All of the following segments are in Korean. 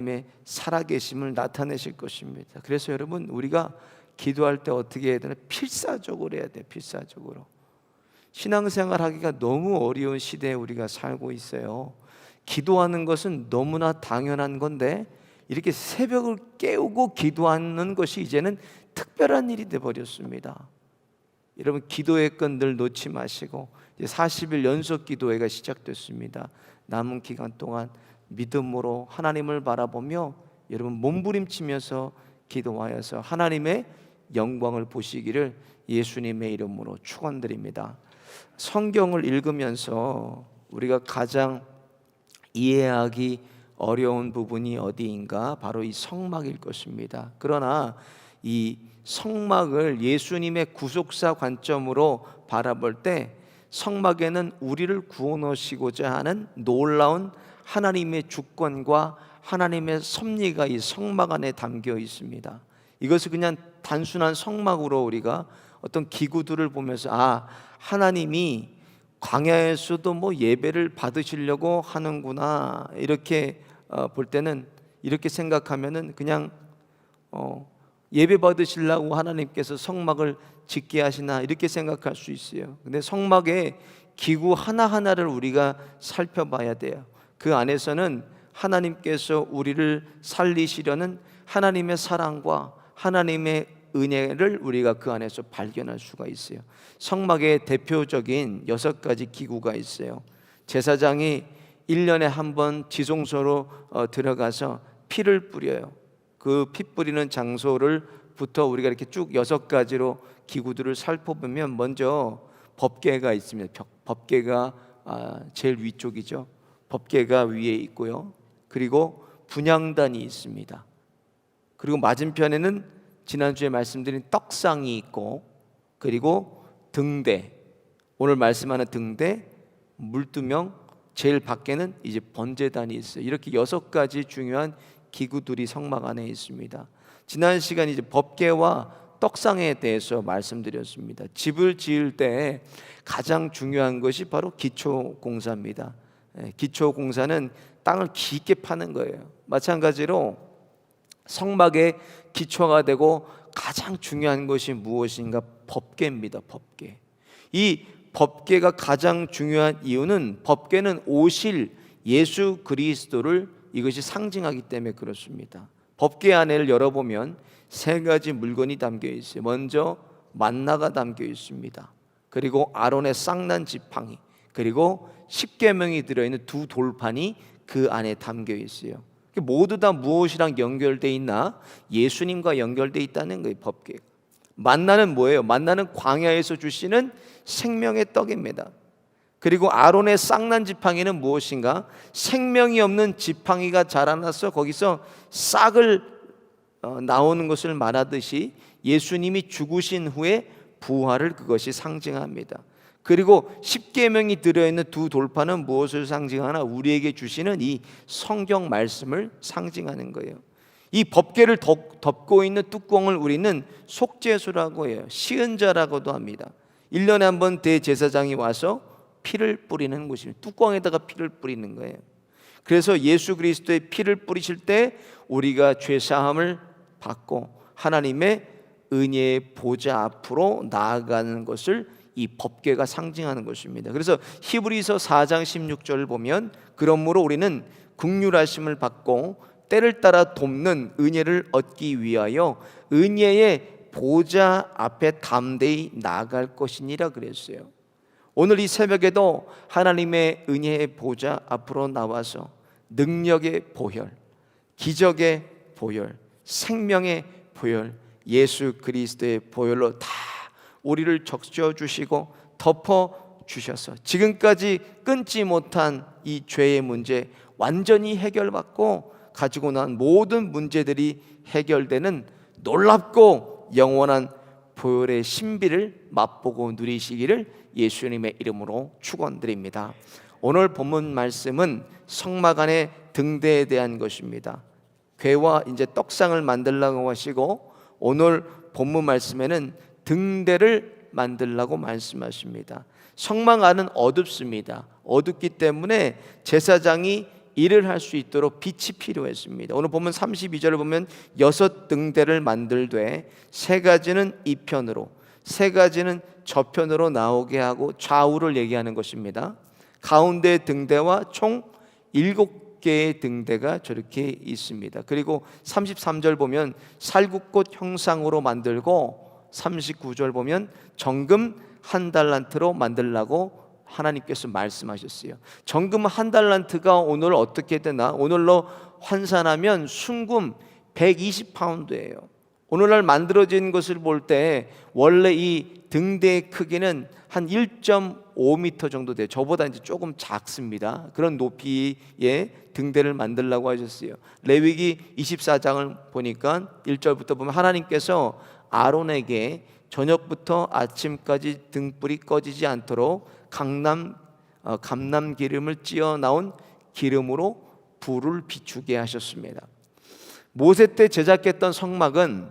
하나님의 살아계심을 나타내실 것입니다. 그래서 여러분 우리가 기도할 때 어떻게 해야 되나 필사적으로 해야 돼. 필사적으로. 신앙생활 하기가 너무 어려운 시대에 우리가 살고 있어요. 기도하는 것은 너무나 당연한 건데 이렇게 새벽을 깨우고 기도하는 것이 이제는 특별한 일이 돼 버렸습니다. 여러분 기도의 끈들 놓지 마시고 이제 40일 연속 기도회가 시작됐습니다. 남은 기간 동안 믿음으로 하나님을 바라보며 여러분 몸부림치면서 기도하여서 하나님의 영광을 보시기를 예수님의 이름으로 축원드립니다. 성경을 읽으면서 우리가 가장 이해하기 어려운 부분이 어디인가 바로 이 성막일 것입니다. 그러나 이 성막을 예수님의 구속사 관점으로 바라볼 때 성막에는 우리를 구원 하시고자 하는 놀라운 하나님의 주권과 하나님의 섭리가 이 성막 안에 담겨 있습니다. 이것을 그냥 단순한 성막으로 우리가 어떤 기구들을 보면서 아 하나님이 광야에서도 뭐 예배를 받으시려고 하는구나 이렇게 어, 볼 때는 이렇게 생각하면은 그냥 어, 예배 받으시려고 하나님께서 성막을 짓게 하시나 이렇게 생각할 수 있어요. 근데 성막의 기구 하나 하나를 우리가 살펴봐야 돼요. 그 안에서는 하나님께서 우리를 살리시려는 하나님의 사랑과 하나님의 은혜를 우리가 그 안에서 발견할 수가 있어요. 성막의 대표적인 여섯 가지 기구가 있어요. 제사장이 1년에 한 번 지성소로 어, 들어가서 피를 뿌려요. 그 피 뿌리는 장소를 부터 우리가 이렇게 쭉 여섯 가지로 기구들을 살펴보면 먼저 법궤가 있습니다. 벽- 법궤가 아, 제일 위쪽이죠. 법궤가 위에 있고요. 그리고 분향단이 있습니다. 그리고 맞은편에는 지난주에 말씀드린 떡상이 있고 그리고 등대 오늘 말씀하는 등대 물두명 제일 밖에는 이제 번제단이 있어요. 이렇게 여섯 가지 중요한 기구들이 성막 안에 있습니다. 지난 시간 이제 법계와 떡상에 대해서 말씀드렸습니다. 집을 지을 때 가장 중요한 것이 바로 기초 공사입니다. 예, 기초 공사는 땅을 깊게 파는 거예요. 마찬가지로 성막의 기초가 되고 가장 중요한 것이 무엇인가 법계입니다. 법계. 이 법계가 가장 중요한 이유는 법계는 오실 예수 그리스도를 이것이 상징하기 때문에 그렇습니다. 법계 안에를 열어보면 세 가지 물건이 담겨 있어요. 먼저 만나가 담겨 있습니다. 그리고 아론의 쌍난 지팡이, 그리고 십계명이 들어있는 두 돌판이 그 안에 담겨 있어요. 모두 다 무엇이랑 연결돼 있나? 예수님과 연결돼 있다는 거예요. 법계. 만나는 뭐예요? 만나는 광야에서 주시는 생명의 떡입니다. 그리고 아론의 쌍난 지팡이는 무엇인가? 생명이 없는 지팡이가 자라나서 거기서 싹을 어, 나오는 것을 말하듯이 예수님이 죽으신 후에 부활을 그것이 상징합니다. 그리고 십계명이 들어있는 두 돌파는 무엇을 상징하나 우리에게 주시는 이 성경 말씀을 상징하는 거예요. 이 법계를 덮, 덮고 있는 뚜껑을 우리는 속죄수라고 해요. 시은자라고도 합니다. 1년에 한 번 대제사장이 와서 피를 뿌리는 곳입니다. 뚜껑에다가 피를 뿌리는 거예요. 그래서 예수 그리스도의 피를 뿌리실 때 우리가 죄 사함을 받고 하나님의 은혜의 보좌 앞으로 나아가는 것을 이 법궤가 상징하는 것입니다. 그래서 히브리서 4장 16절을 보면 그러므로 우리는 국률하심을 받고 때를 따라 돕는 은혜를 얻기 위하여 은혜의 보좌 앞에 담대히 나아갈 것이니라 그랬어요. 오늘 이 새벽에도 하나님의 은혜의 보좌 앞으로 나와서 능력의 보혈, 기적의 보혈, 생명의 보혈, 예수 그리스도의 보혈로 다 우리를 적셔 주시고 덮어 주셔서 지금까지 끊지 못한 이 죄의 문제 완전히 해결받고 가지고 난 모든 문제들이 해결되는 놀랍고 영원한 보혈의 신비를 맛보고 누리시기를 예수님의 이름으로 축원드립니다. 오늘 본문 말씀은 성막 안의 등대에 대한 것입니다. 괴와 이제 떡상을 만들라고 하시고 오늘 본문 말씀에는 등대를 만들라고 말씀하십니다. 성막 안은 어둡습니다. 어둡기 때문에 제사장이 일을 할 수 있도록 빛이 필요했습니다. 오늘 보면 32절을 보면 여섯 등대를 만들되 세 가지는 이 편으로 세 가지는 저편으로 나오게 하고 좌우를 얘기하는 것입니다. 가운데 등대와 총 일곱 개의 등대가 저렇게 있습니다. 그리고 33절 보면 살구꽃 형상으로 만들고 39절 보면 정금 한 달란트로 만들라고 하나님께서 말씀하셨어요. 정금 한 달란트가 오늘 어떻게 되나? 오늘로 환산하면 순금 120파운드예요. 오늘날 만들어진 것을 볼 때 원래 이 등대의 크기는 한 1.5m 정도 돼요. 저보다 이제 조금 작습니다. 그런 높이의 등대를 만들라고 하셨어요. 레위기 24장을 보니까 1절부터 보면 하나님께서 아론에게 저녁부터 아침까지 등불이 꺼지지 않도록 강남 어, 감남 기름을 찌어 나온 기름으로 불을 비추게 하셨습니다. 모세 때 제작했던 성막은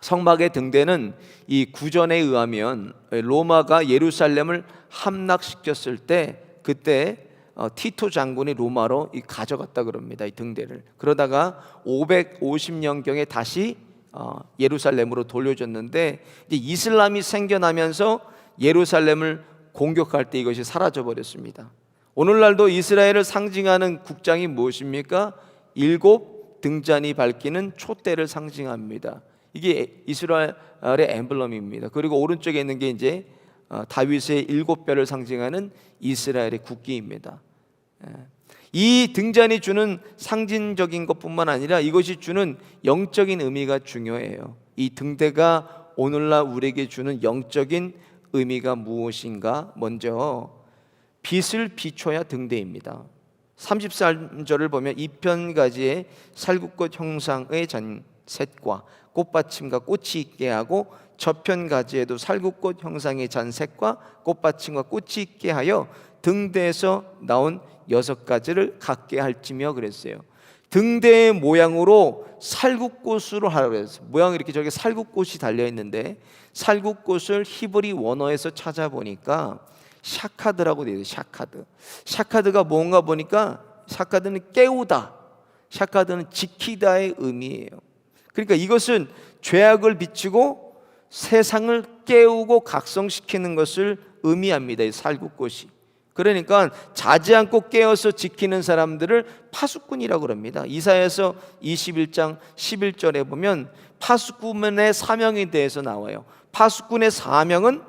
성막의 등대는 이 구전에 의하면 로마가 예루살렘을 함락시켰을 때 그때 어, 티토 장군이 로마로 이 가져갔다 그럽니다. 이 등대를 그러다가 550년 경에 다시 어, 예루살렘으로 돌려줬는데 이슬람이 생겨나면서 예루살렘을 공격할 때 이것이 사라져 버렸습니다. 오늘날도 이스라엘을 상징하는 국장이 무엇입니까? 일곱 등잔이 밝히는 촛대를 상징합니다. 이게 이스라엘의 엠블럼입니다. 그리고 오른쪽에 있는 게 이제 어, 다윗의 일곱 별을 상징하는 이스라엘의 국기입니다. 예. 이 등잔이 주는 상징적인 것뿐만 아니라 이것이 주는 영적인 의미가 중요해요. 이 등대가 오늘날 우리에게 주는 영적인 의미가 무엇인가? 먼저 빛을 비춰야 등대입니다. 33절을 보면 이편 가지의 살구꽃 형상의 잔셋과 꽃받침과 꽃이 있게 하고 저편 가지에도 살구꽃 형상의 잔색과 꽃받침과 꽃이 있게 하여 등대에서 나온 여섯 가지를 갖게 할지며 그랬어요. 등대의 모양으로 살구꽃으로 하라고 그랬어요. 모양이 이렇게 저기 살구꽃이 달려 있는데 살구꽃을 히브리 원어에서 찾아보니까 샤카드라고 있어요. 샤카드. 샤카드가 뭔가 보니까 샤카드는 깨우다. 샤카드는 지키다의 의미예요. 그러니까 이것은 죄악을 비추고 세상을 깨우고 각성시키는 것을 의미합니다. 이 살구꽃이. 그러니까 자지 않고 깨어서 지키는 사람들을 파수꾼이라고 합니다. 이사에서 21장 11절에 보면 파수꾼의 사명에 대해서 나와요. 파수꾼의 사명은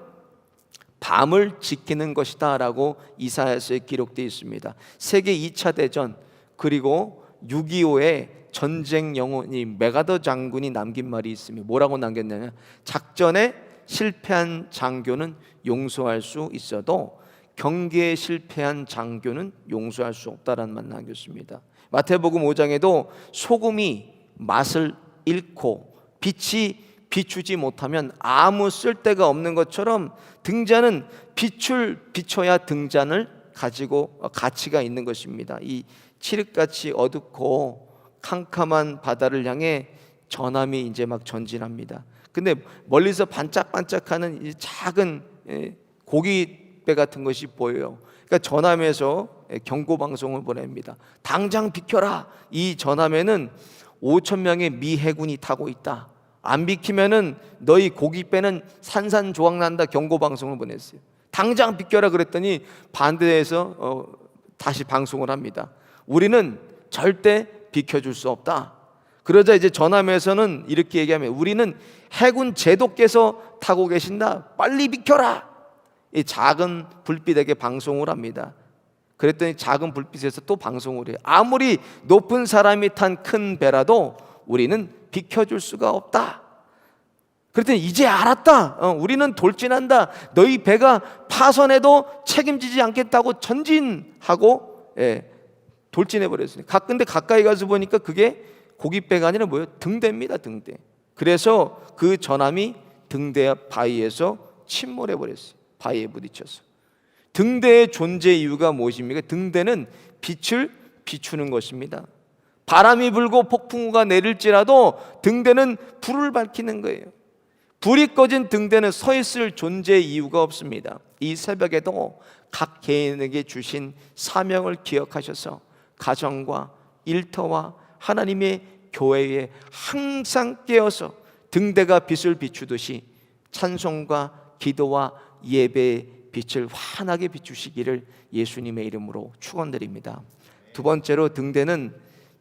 밤을 지키는 것이다라고 이사야서에 기록되어 있습니다. 세계 2차 대전 그리고 6.25의 전쟁 영혼이 메가더 장군이 남긴 말이 있습니다. 뭐라고 남겼냐면 작전에 실패한 장교는 용서할 수 있어도 경계에 실패한 장교는 용서할 수 없다라는 말 남겼습니다. 마태복음 5장에도 소금이 맛을 잃고 빛이 비추지 못하면 아무 쓸데가 없는 것처럼 등잔은 빛을 비춰야 등잔을 가지고 가치가 있는 것입니다. 이 칠흑같이 어둡고 캄캄한 바다를 향해 전함이 이제 막 전진합니다. 근데 멀리서 반짝반짝하는 이 작은 예, 고깃 배 같은 것이 보여요. 그러니까 전함에서 경고 방송을 보냅니다. 당장 비켜라. 이 전함에는 5천 명의 미 해군이 타고 있다. 안 비키면은 너희 고깃배는 산산조각 난다 경고 방송을 보냈어요. 당장 비켜라 그랬더니 반대해서 어, 다시 방송을 합니다. 우리는 절대 비켜줄 수 없다. 그러자 이제 전함에서는 이렇게 얘기하면 우리는 해군 제독께서 타고 계신다. 빨리 비켜라. 이 작은 불빛에게 방송을 합니다. 그랬더니 작은 불빛에서 또 방송을 해요. 아무리 높은 사람이 탄 큰 배라도 우리는 비켜줄 수가 없다. 그랬더니 이제 알았다. 어, 우리는 돌진한다. 너희 배가 파손해도 책임지지 않겠다고 전진하고 예, 돌진해 버렸어요. 가 근데 가까이 가서 보니까 그게 고깃배가 아니라 뭐예요? 등대입니다. 등대. 그래서 그 전함이 등대 바위에서 침몰해 버렸어요. 바위에 부딪혀서. 등대의 존재 이유가 무엇입니까? 등대는 빛을 비추는 것입니다. 바람이 불고 폭풍우가 내릴지라도 등대는 불을 밝히는 거예요. 불이 꺼진 등대는 서 있을 존재 이유가 없습니다. 이 새벽에도 각 개인에게 주신 사명을 기억하셔서 가정과 일터와 하나님의 교회에 항상 깨어서 등대가 빛을 비추듯이 찬송과 기도와 예배의 빛을 환하게 비추시기를 예수님의 이름으로 축원드립니다. 두 번째로 등대는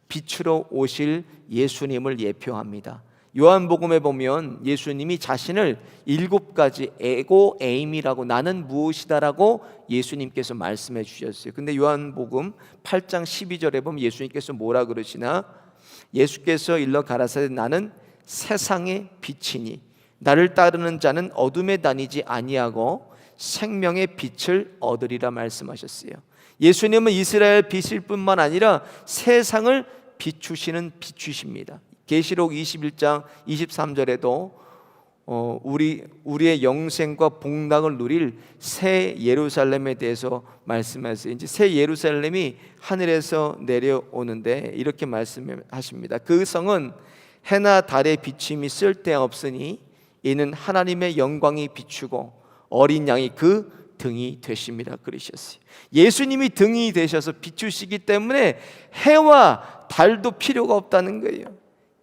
빛으로 오실 예수님을 예표합니다. 요한복음에 보면 예수님이 자신을 일곱 가지 에고 에임이라고 나는 무엇이다라고 예수님께서 말씀해 주셨어요. 근데 요한복음 8장 12절에 보면 예수님께서 뭐라 그러시나 예수께서 일러 가라사대 나는 세상의 빛이니 나를 따르는 자는 어둠에 다니지 아니하고 생명의 빛을 얻으리라 말씀하셨어요. 예수님은 이스라엘 빛일 뿐만 아니라 세상을 비추시는 빛이십니다. 계시록 21장 23절에도 어, 우리 우리의 영생과 복락을 누릴 새 예루살렘에 대해서 말씀하세요. 이제 새 예루살렘이 하늘에서 내려오는데 이렇게 말씀하십니다. 그 성은 해나 달의 비침이 쓸데없으니 이는 하나님의 영광이 비추고 어린 양이 그 등이 되십니다. 그러셨어요. 예수님이 등이 되셔서 비추시기 때문에 해와 달도 필요가 없다는 거예요.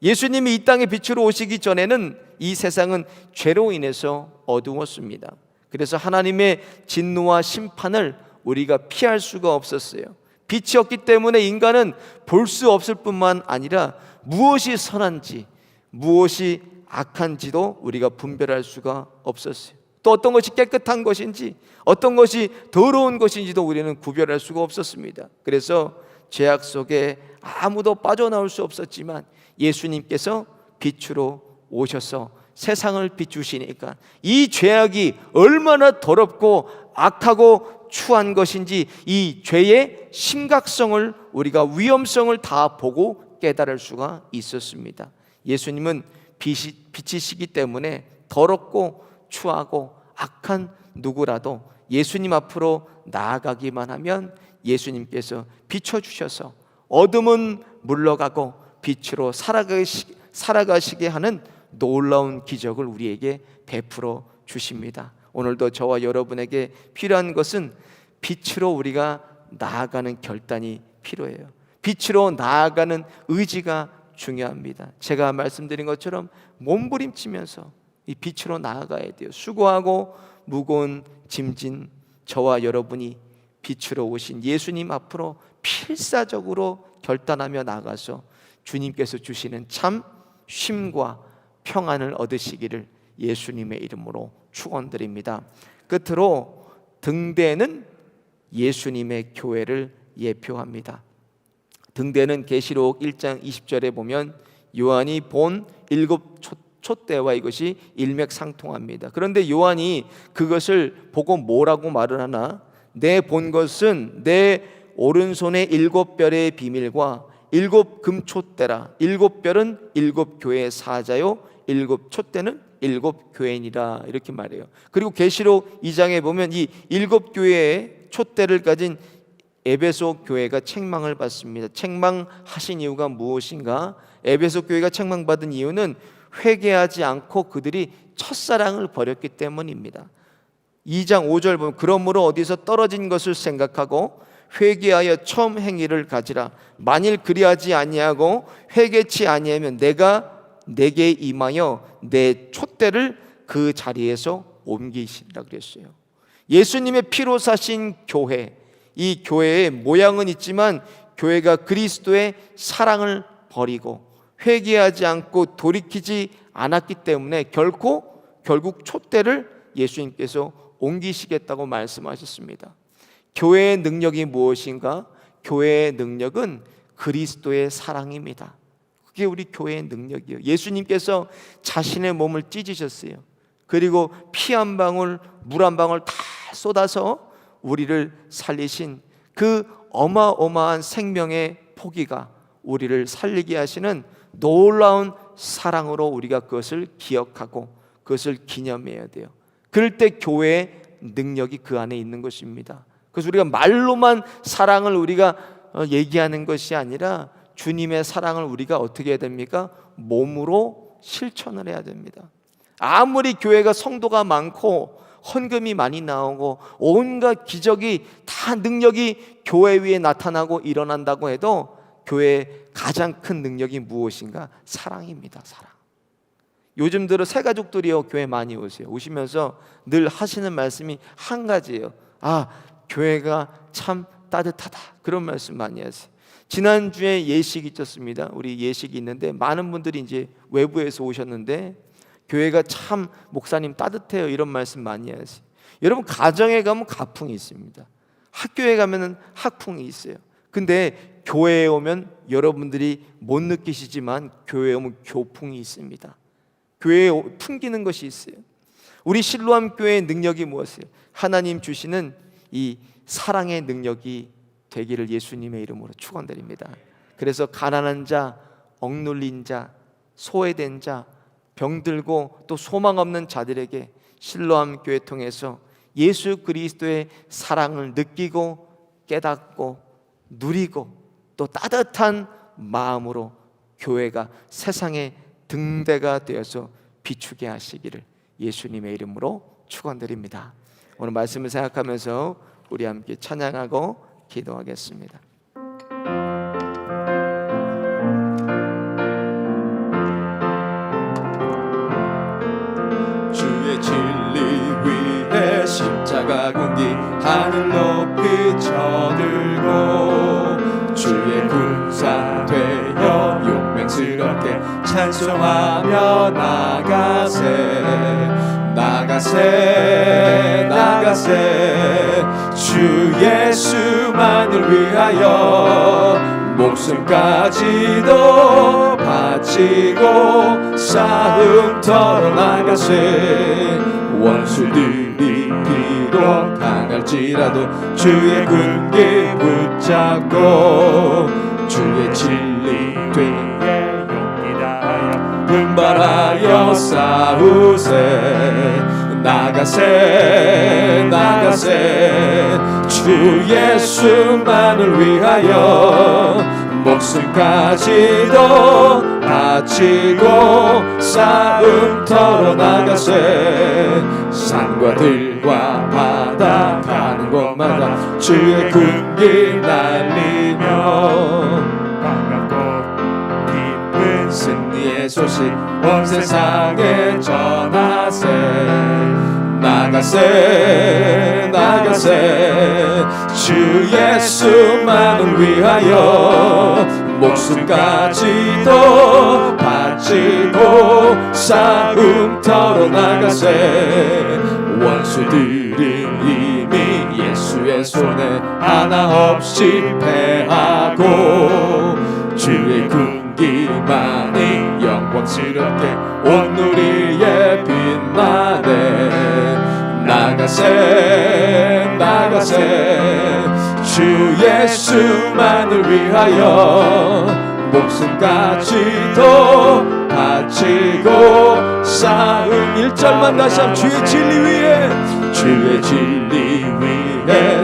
예수님이 이 땅에 빛으로 오시기 전에는 이 세상은 죄로 인해서 어두웠습니다. 그래서 하나님의 진노와 심판을 우리가 피할 수가 없었어요. 빛이 없기 때문에 인간은 볼 수 없을 뿐만 아니라 무엇이 선한지 무엇이 악한지도 우리가 분별할 수가 없었어요. 또 어떤 것이 깨끗한 것인지 어떤 것이 더러운 것인지도 우리는 구별할 수가 없었습니다. 그래서 죄악 속에 아무도 빠져나올 수 없었지만 예수님께서 빛으로 오셔서 세상을 비추시니까 이 죄악이 얼마나 더럽고 악하고 추한 것인지 이 죄의 심각성을 우리가 위험성을 다 보고 깨달을 수가 있었습니다. 예수님은 빛이, 빛이 시기 때문에 더럽고 추하고 악한 누구라도 예수님 앞으로 나아가기만 하면 예수님께서 비춰주셔서 어둠은 물러가고 빛으로 살아가시, 살아가시게 하는 놀라운 기적을 우리에게 베풀어 주십니다. 오늘도 저와 여러분에게 필요한 것은 빛으로 우리가 나아가는 결단이 필요해요. 빛으로 나아가는 의지가 중요합니다. 제가 말씀드린 것처럼 몸부림치면서 이 빛으로 나아가야 돼요. 수고하고 무거운 짐진 저와 여러분이 빛으로 오신 예수님 앞으로 필사적으로 결단하며 나가서 주님께서 주시는 참 쉼과 평안을 얻으시기를 예수님의 이름으로 축원드립니다. 끝으로 등대는 예수님의 교회를 예표합니다. 등대는 계시록 1장 20절에 보면 요한이 본 일곱 초, 촛대와 이것이 일맥상통합니다. 그런데 요한이 그것을 보고 뭐라고 말을 하나? 내 본 것은 내 오른손의 일곱 별의 비밀과 일곱 금촛대라. 일곱 별은 일곱 교회의 사자요. 일곱 촛대는 일곱 교회니라 이렇게 말해요. 그리고 계시록 2장에 보면 이 일곱 교회의 촛대를 가진 에베소 교회가 책망을 받습니다. 책망하신 이유가 무엇인가? 에베소 교회가 책망받은 이유는 회개하지 않고 그들이 첫사랑을 버렸기 때문입니다. 2장 5절 보면 그러므로 어디서 떨어진 것을 생각하고 회개하여 처음 행위를 가지라 만일 그리하지 아니하고 회개치 아니하면 내가 내게 임하여 내 촛대를 그 자리에서 옮기시리라 그랬어요. 예수님의 피로 사신 교회 이 교회의 모양은 있지만 교회가 그리스도의 사랑을 버리고 회개하지 않고 돌이키지 않았기 때문에 결코 결국 촛대를 예수님께서 옮기시겠다고 말씀하셨습니다. 교회의 능력이 무엇인가? 교회의 능력은 그리스도의 사랑입니다. 그게 우리 교회의 능력이에요. 예수님께서 자신의 몸을 찢으셨어요. 그리고 피 한 방울, 물 한 방울 다 쏟아서 우리를 살리신 그 어마어마한 생명의 포기가 우리를 살리게 하시는 놀라운 사랑으로 우리가 그것을 기억하고 그것을 기념해야 돼요. 그럴 때 교회의 능력이 그 안에 있는 것입니다. 그래서 우리가 말로만 사랑을 우리가 어, 얘기하는 것이 아니라 주님의 사랑을 우리가 어떻게 해야 됩니까? 몸으로 실천을 해야 됩니다. 아무리 교회가 성도가 많고 헌금이 많이 나오고 온갖 기적이 다 능력이 교회 위에 나타나고 일어난다고 해도 교회의 가장 큰 능력이 무엇인가? 사랑입니다. 사랑. 요즘 들어 새 가족들이요 교회 많이 오세요. 오시면서 늘 하시는 말씀이 한 가지예요. 아 교회가 참 따뜻하다 그런 말씀 많이 하세요. 지난 주에 예식이 있었습니다. 우리 예식이 있는데 많은 분들이 이제 외부에서 오셨는데 교회가 참 목사님 따뜻해요 이런 말씀 많이 하세요. 여러분 가정에 가면 가풍이 있습니다. 학교에 가면은 학풍이 있어요. 근데 교회에 오면 여러분들이 못 느끼시지만 교회에 오면 교풍이 있습니다. 교회에 오- 풍기는 것이 있어요. 우리 실로암 교회의 능력이 무엇이에요? 하나님 주시는 이 사랑의 능력이 되기를 예수님의 이름으로 축원드립니다. 그래서 가난한 자, 억눌린 자, 소외된 자, 병들고 또 소망 없는 자들에게 실로암 교회 통해서 예수 그리스도의 사랑을 느끼고 깨닫고 누리고 또 따뜻한 마음으로 교회가 세상의 등대가 되어서 비추게 하시기를 예수님의 이름으로 축원드립니다. 오늘 말씀을 생각하면서 우리 함께 찬양하고 기도하겠습니다. 찬송하며 나가세 나가세 나가세. 주 예수만을 위하여 목숨까지도 바치고 싸움터로 나가세. 원수들이 비록 강할지라도 주의 군기 붙잡고 주의 진리 다하여 분발하여 싸우세. 나가세 나가세. 주 예수만을 위하여 목숨까지도 바치고 싸움터로 나가세. 산과 들과 바다 가는 곳마다 주의 군기 날리며 반갑고 기쁜 승리 의 소식 온 세상에 전하세. 나가세 나가세. 주 예수만을 위하여 목숨까지도 바치고 싸움터로 나가세. 원수들이 이미 예수의 손에 하나 없이 패하고 주의 군기만이 영광스럽게 온 누리에 빛나네. 나가세 나가세. 주 예수만을 위하여 목숨까지도 바치고 싸움 일절만 다시 한번 주의 진리 위에 주의 진리 위에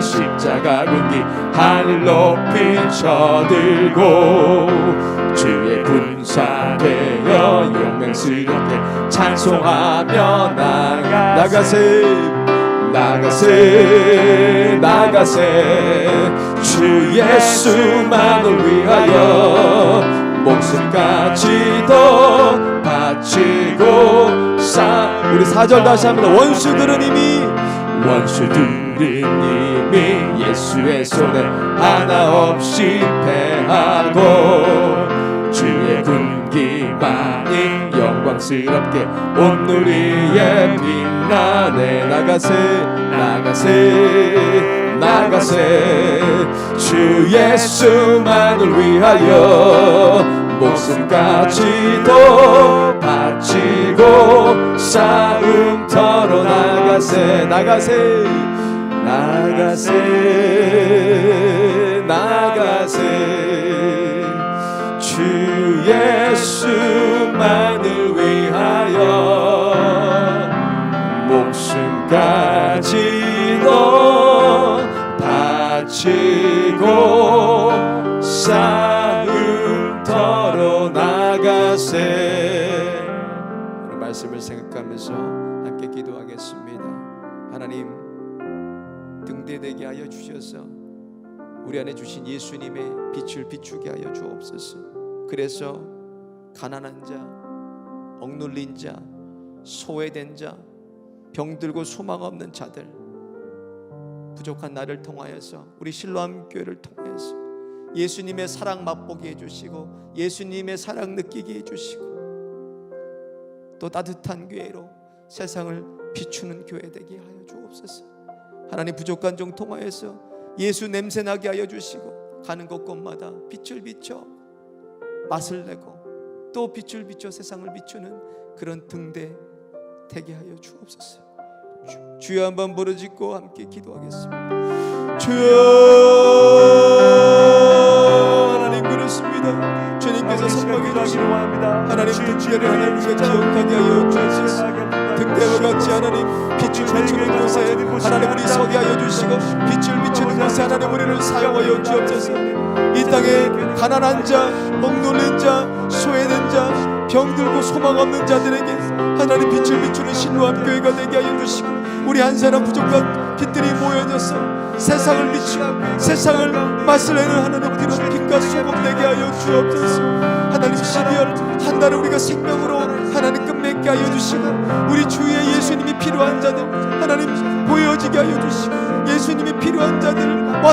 십자가 군기 하늘 높이 쳐들고 주의 군사 되어 용맹스럽게 찬송하며 나가 나가세. 나가세. 나가세. 주 예수만을 위하여 목숨까지도 바치고 싸 우리 사절 다시 합니다. 원수들은 이미 원수들 은 이미 예수의 손에 하나 없이 패하고 주의 군기만이 영광스럽게 온 누리에 빛나네 나가세 나가세 나가세. 주 예수만을 위하여 목숨까지도 바치고 싸움터로 나가세 나가세 나가세 나가세. 주 예수 만 우리 안에 주신 예수님의 빛을 비추게 하여 주옵소서. 그래서 가난한 자, 억눌린 자, 소외된 자, 병들고 소망 없는 자들, 부족한 나를 통하여서 우리 신로함 교회를 통해서 예수님의 사랑 맛보게 해주시고 예수님의 사랑 느끼게 해주시고 또 따뜻한 교회로 세상을 비추는 교회 되게 하여 주옵소서. 하나님 부족한 종 통하여서 예수 냄새 나게 하여 주시고 가는 곳곳마다 빛을 비춰 맛을 내고 또 빛을 비춰 세상을 비추는 그런 등대 되게 하여 주옵소서. 주, 주여 한번 부르짖고 함께 기도하겠습니다. 주여 주님께서 선포해 주신 하나님 등대를 하나님 우리가 기억하게 하여 주옵소서. 등대와 같이 하나님 빛을 비추는 곳에 하나님 우리 서게 하여 주시고 빛을 비추는 곳에 하나님 우리를 사용하여 주옵소서. 이 땅에 가난한 자, 억눌린 자, 소외된 자, 병들고 소망 없는 자들에게 하나님 빛을 비추는 신로한 교회가 되게 하여 주시고 우리 한 사람 부족한 빛들이 모여져서 세상을 비추고 세상을 맛을 내는 하나님 그런 빛과 소금 되게 하여 주옵소서. 하나님 12월 한 달을 우리가 생명으로 하나님 끝맺게 하여 주시고 우리 주위에 예수님이 필요한 자들 하나님 보여지게 하여 주시고 예수님이 필요한 자들을